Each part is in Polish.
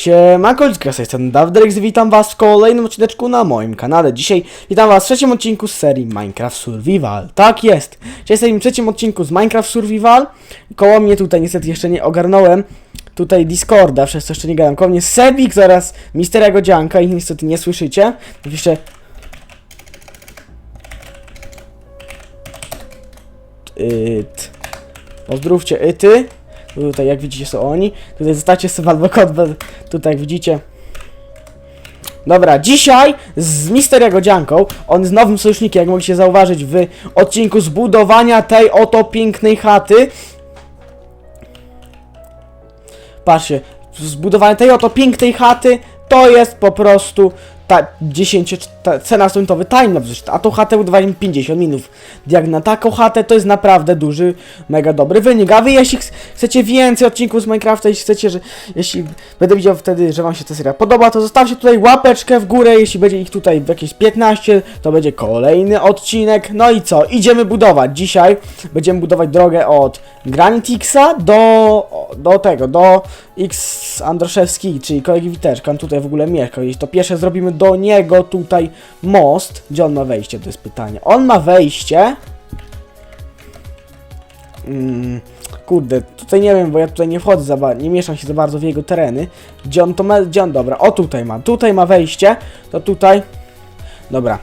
Siemanko, z tej strony Dawdrex, witam was w kolejnym odcineczku na moim kanale. Dzisiaj witam was w trzecim odcinku z serii Minecraft Survival. Tak jest, dzisiaj jesteśmy w trzecim odcinku z Minecraft Survival. Koło mnie tutaj niestety jeszcze nie ogarnąłem tutaj Discorda, przez co jeszcze nie gadam. Koło mnie Sebik oraz Mister Godzianka, ich niestety nie słyszycie. Jeszcze... Yt. Pozdrówcie Yty. Tutaj jak widzicie są oni. Tutaj zostacie Survival Code, tutaj jak widzicie. Dobra, dzisiaj z Mister Godzianką, on jest nowym sojusznikiem, jak mogliście zauważyć w odcinku zbudowania tej oto pięknej chaty. Patrzcie, zbudowanie tej oto pięknej chaty to jest po prostu ta 10 ta, cena stuntowy timelapse, a tą chatę budowałem 50 minut. Jak na taką chatę to jest naprawdę duży, mega dobry wynik. A wy jeśli ch- chcecie więcej odcinków z Minecrafta, jeśli chcecie, że jeśli będę widział wtedy, że wam się ta seria podoba, to zostawcie tutaj łapeczkę w górę, jeśli będzie ich tutaj jakieś 15, to będzie kolejny odcinek. No i co? Idziemy budować. Dzisiaj będziemy budować drogę od Granitixa do, do tego, do X Androszewski, czyli kolegi Witeczka, on tutaj w ogóle mieszka. Jeśli to pierwsze zrobimy do niego tutaj most, gdzie on ma wejście, to jest pytanie. On ma wejście... Mm, kurde, tutaj nie wiem, bo ja tutaj nie wchodzę za bardzo, nie mieszam się za bardzo w jego tereny. Gdzie on to ma, gdzie on, dobra, o tutaj ma, tutaj ma wejście, to tutaj, dobra.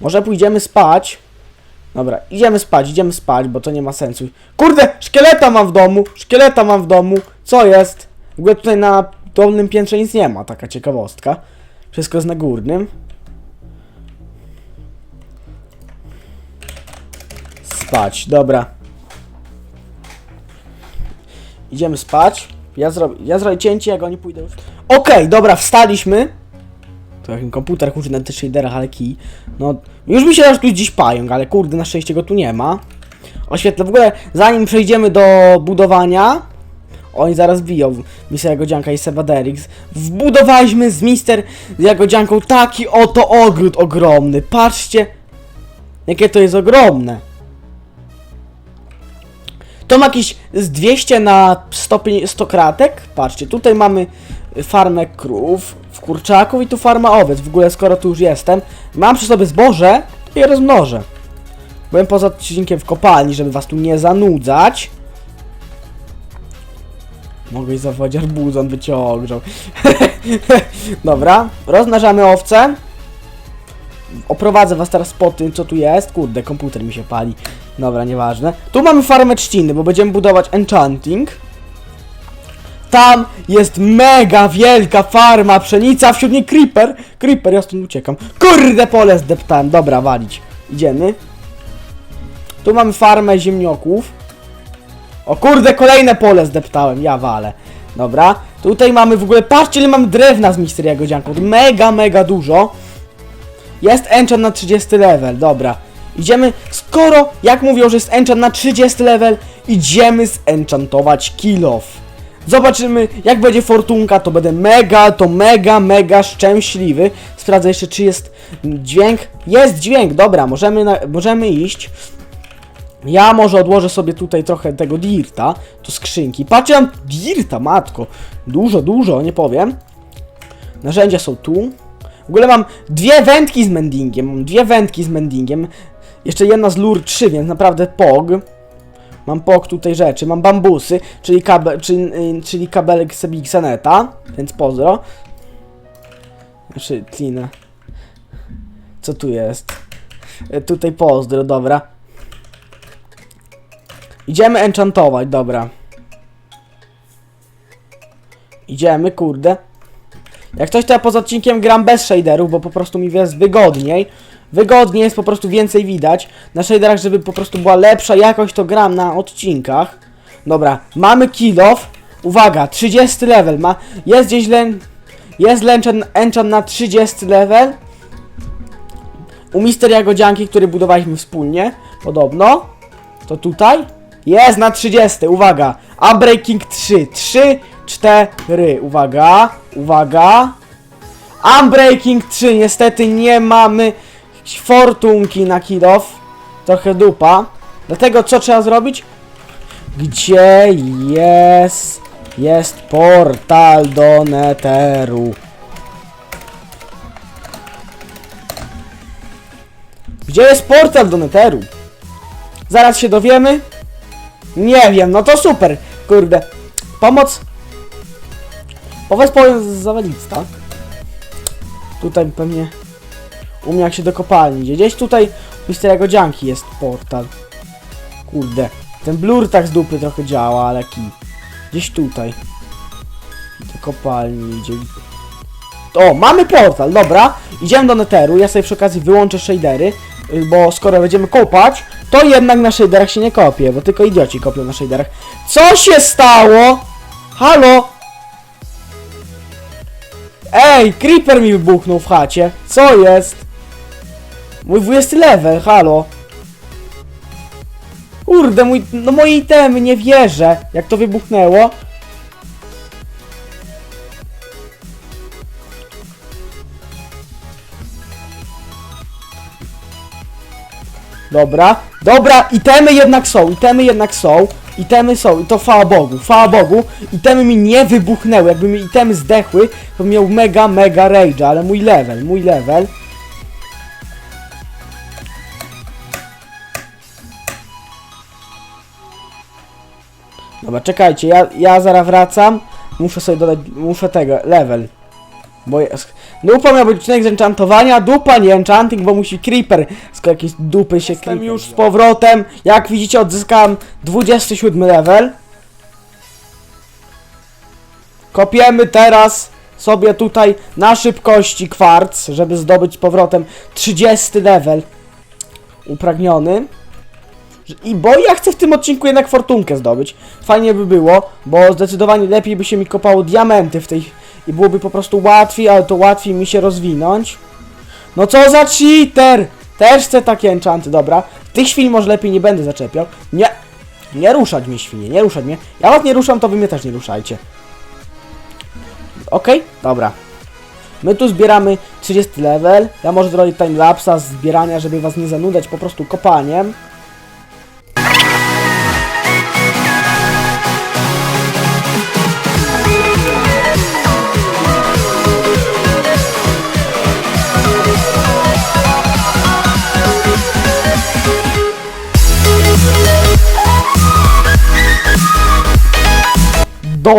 Może pójdziemy spać. Dobra, idziemy spać, idziemy spać, bo to nie ma sensu. Kurde, szkieleta mam w domu, szkieleta mam w domu, co jest? W ogóle tutaj na dolnym piętrze nic nie ma, taka ciekawostka. Wszystko jest na górnym. Spać, dobra. Idziemy spać. Ja zrobię, ja zrobię cięcie, jak oni pójdą. Okej, dobra, wstaliśmy. To jakim komputer kurzy na tych shaderach, ale kij. No, już mi się że tu dziś pająk, ale kurde, na szczęście go tu nie ma. Oświetlę, w ogóle zanim przejdziemy do budowania, oni zaraz biją Mister Jagodzianka i Sebaderix. Wbudowaliśmy z Mister Jagodzianką taki oto ogród ogromny. Patrzcie, jakie to jest ogromne. To ma jakieś z 200 na 100, 100 kratek. Patrzcie, tutaj mamy farmę krów, w kurczaków i tu farma owiec. W ogóle skoro tu już jestem, mam przy sobie zboże, to je rozmnożę. Byłem poza odcinkiem w kopalni, żeby was tu nie zanudzać. Mogę i zawołać arbuz, on by cię ogrzał. Dobra, rozmnażamy owce. Oprowadzę was teraz po tym, co tu jest. Kurde, komputer mi się pali. Dobra, nieważne. Tu mamy farmę trzciny, bo będziemy budować enchanting. Tam jest mega wielka farma pszenica, wśród niej creeper. Creeper, ja stąd uciekam. Kurde, pole zdeptałem. Dobra, walić. Idziemy. Tu mamy farmę ziemnioków. O kurde, kolejne pole zdeptałem, ja walę. Dobra, tutaj mamy w ogóle, patrzcie ile mamy drewna z Mister Jagodzianką, to mega, mega dużo. Jest enchant na 30 level, dobra. Idziemy, skoro, jak mówią, że jest enchant na 30 level, idziemy zenchantować kill off. Zobaczymy, jak będzie fortunka, to będę mega, to mega, mega szczęśliwy. Sprawdzę jeszcze, czy jest dźwięk. Jest dźwięk, dobra, możemy, możemy iść. Ja może odłożę sobie tutaj trochę tego dirta, tu skrzynki. Patrzcie, mam dirta, matko. Dużo, dużo, nie powiem. Narzędzia są tu. W ogóle mam dwie wędki z mendingiem, mam dwie wędki z mendingiem. Jeszcze jedna z lure 3, więc naprawdę pog. Mam pog tutaj rzeczy, mam bambusy, czyli, kabel, czyli, y, czyli kabelek Sebixaneta, więc pozdro. Znaczy, Tlina. Co tu jest? Y, Tutaj pozdro, dobra. Idziemy enchantować, dobra. Idziemy, kurde. Jak coś to ja poza odcinkiem gram bez shaderów, bo po prostu mi jest wygodniej. Wygodniej jest po prostu więcej widać. Na shaderach, żeby po prostu była lepsza jakość, to gram na odcinkach. Dobra, mamy kill off. Uwaga, 30 level ma. Jest gdzieś len... Jest enchant, enchant na 30 level. U Mister Jagodzianki, który budowaliśmy wspólnie. Podobno. To tutaj. Jest na 30, uwaga. Unbreaking 3. 3, 4. Uwaga, uwaga. Unbreaking 3. Niestety nie mamy fortunki na kill off. Trochę dupa. Dlatego co trzeba zrobić? Gdzie jest jest portal do Netheru. Gdzie jest portal do Netheru? Zaraz się dowiemy. Nie wiem, no to super. Kurde. Pomoc. Powiedz powiem z zawalic, tak? Tutaj pewnie u mnie jak się do kopalni idzie. Gdzieś tutaj u Starego Dzianki jest portal. Kurde. Ten blur tak z dupy trochę działa, ale ki. Gdzieś tutaj. Do kopalni idzie. O, mamy portal, dobra. Idziemy do Netheru. Ja sobie przy okazji wyłączę shadery, bo skoro będziemy kopać, to jednak na shaderach się nie kopie, bo tylko idioci kopią na shaderach. Co się stało? Halo? Ej, creeper mi wybuchnął w chacie. Co jest? Mój 20 level, halo. Kurde, mój, no moje itemy, nie wierzę, jak to wybuchnęło. Dobra, dobra, itemy jednak są, itemy jednak są, itemy są, i to chwała Bogu, chwała Bogu, itemy mi nie wybuchnęły, jakby mi itemy zdechły, to bym miał mega, mega rage, ale mój level, mój level. Dobra, czekajcie, ja, ja zaraz wracam, muszę sobie dodać, muszę tego, level. Bo jest. Dupa miał być odcinek z enchantowania, dupa nie enchanting, bo musi creeper z jakiejś dupy się Jestem już z powrotem. Jak widzicie odzyskałem 27 level. Kopiemy teraz sobie tutaj na szybkości kwarc, żeby zdobyć z powrotem 30 level upragniony. I bo ja chcę w tym odcinku jednak fortunkę zdobyć. Fajnie by było, bo zdecydowanie lepiej by się mi kopało diamenty w tej... I byłoby po prostu łatwiej, ale to łatwiej mi się rozwinąć. No co za cheater! Też chcę takie enchanty, dobra. Tych świn może lepiej nie będę zaczepiał. Nie! Nie ruszać mnie świnie, nie ruszać mnie. Ja was nie ruszam, to wy mnie też nie ruszajcie. Okej? Dobra. My tu zbieramy 30 level. Ja może zrobić timelapsa z zbierania, żeby was nie zanudzać po prostu kopaniem.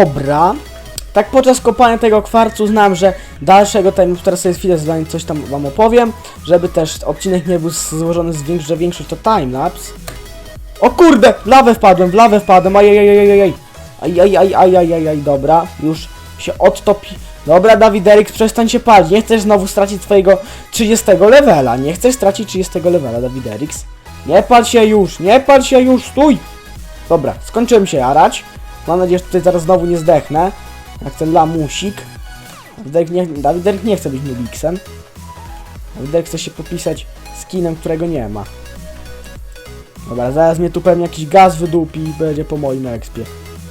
Dobra. Tak podczas kopania tego kwarcu znam, że dalszego time, teraz sobie chwilę zdanie coś tam wam opowiem, żeby też odcinek nie był złożony z większość, że większość to timelapse. O kurde, w lawę wpadłem, w lawę wpadłem, ajajajajajaj. Ajajajajajaj, dobra, już się odtopi. Dobra, Dawid Erik, przestań się palić, nie chcesz znowu stracić swojego 30 levela, nie chcesz stracić 30 levela, Dawid Eriks. Nie pal się już, nie pal się już, stój! Dobra, skończyłem się jarać. Mam nadzieję, że tutaj zaraz znowu nie zdechnę. Jak ten lamusik. Dawid nie, Dawid Derek nie chce być Nubiksem. Dawid Derek chce się popisać skinem, którego nie ma. Dobra, zaraz mnie tu pewnie jakiś gaz wydupi i będzie po moim expie.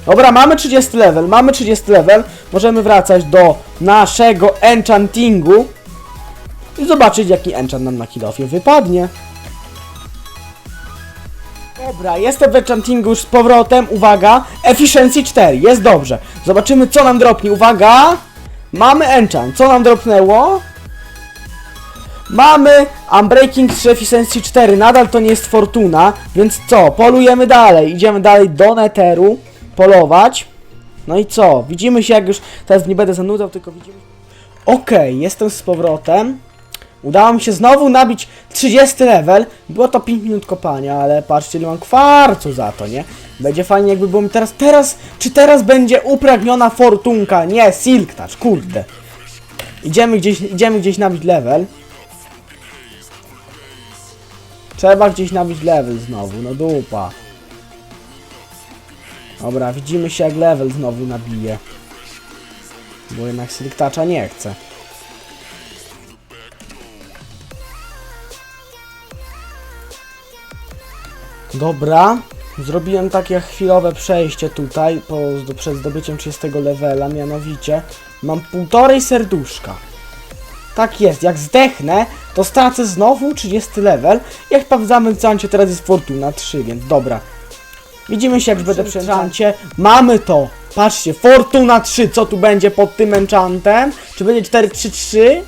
Dobra, mamy 30 level, mamy 30 level. Możemy wracać do naszego enchantingu. I zobaczyć jaki enchant nam na kilofie wypadnie. Dobra, jestem w enchantingu już z powrotem, uwaga, efficiency 4, jest dobrze. Zobaczymy co nam dropnie, uwaga. Mamy enchant, co nam dropnęło? Mamy Unbreaking 3 Efficiency 4, nadal to nie jest fortuna, więc co, polujemy dalej, idziemy dalej do Netheru, polować. No i co, widzimy się jak już, teraz nie będę zanudzał, tylko widzimy... Okej, jestem z powrotem. Udało mi się znowu nabić 30 level. Było to 5 minut kopania, ale patrzcie, ile mam kwarcu za to, nie? Będzie fajnie jakby było mi teraz, teraz, czy teraz będzie upragniona fortunka? Nie, Silk Touch, kurde. Idziemy gdzieś, idziemy gdzieś nabić level. Trzeba gdzieś nabić level znowu, no dupa. Dobra, widzimy się jak level znowu nabije. Bo jednak Silk Toucha nie chcę. Dobra, zrobiłem takie chwilowe przejście tutaj po, przed zdobyciem 30 levela, mianowicie mam półtorej serduszka. Tak jest, jak zdechnę, to stracę znowu 30 level. Jak sprawdzamy w Zancie teraz jest Fortuna 3, więc dobra. Widzimy się jak będę przy enchancie. Mamy to! Patrzcie, Fortuna 3, co tu będzie pod tym enchantem? Czy będzie 4-3-3?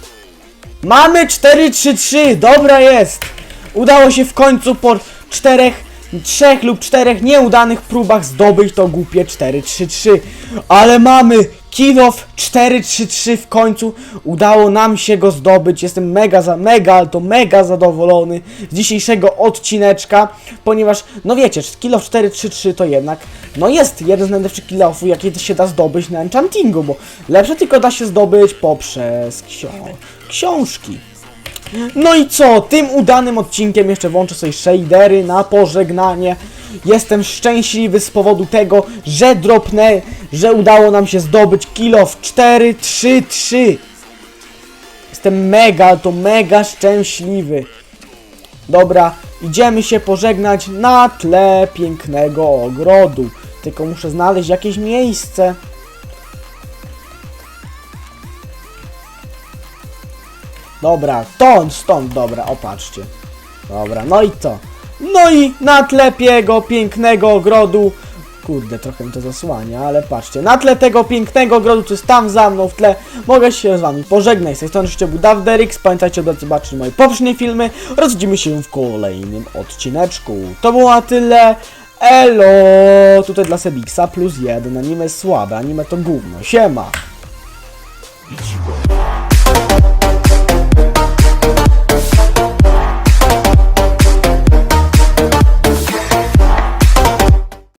Mamy 4-3-3, dobra jest! Udało się w końcu po czterech, trzech lub czterech nieudanych próbach zdobyć to głupie 4-3-3. Ale mamy Kill of 4-3-3 w końcu. Udało nam się go zdobyć. Jestem mega, za, mega, ale to mega zadowolony z dzisiejszego odcineczka, ponieważ, no wiecie, Kill of 4-3-3 to jednak, no jest jeden z najlepszych kill offów, jakie się da zdobyć na enchantingu, bo lepsze tylko da się zdobyć poprzez ksio książki. No i co? Tym udanym odcinkiem jeszcze włączę sobie shadery na pożegnanie. Jestem szczęśliwy z powodu tego, że dropnę, że udało nam się zdobyć kill of 4, 3, 3. Jestem mega, to mega szczęśliwy. Dobra, idziemy się pożegnać na tle pięknego ogrodu. Tylko muszę znaleźć jakieś miejsce. Dobra, stąd, stąd, dobra, opatrzcie. Dobra, no i co? No i na tle jego pięknego ogrodu. Kurde, trochę mi to zasłania, ale patrzcie. Na tle tego pięknego ogrodu, co jest tam za mną w tle, mogę się z wami pożegnać. Z tej strony jeszcze był Davderix. Pamiętajcie, aby zobaczyć moje poprzednie filmy. Rozwidzimy się w kolejnym odcineczku. To było na tyle. Elo! Tutaj dla Sebixa plus jeden. Anime słabe, anime to gówno. Siema!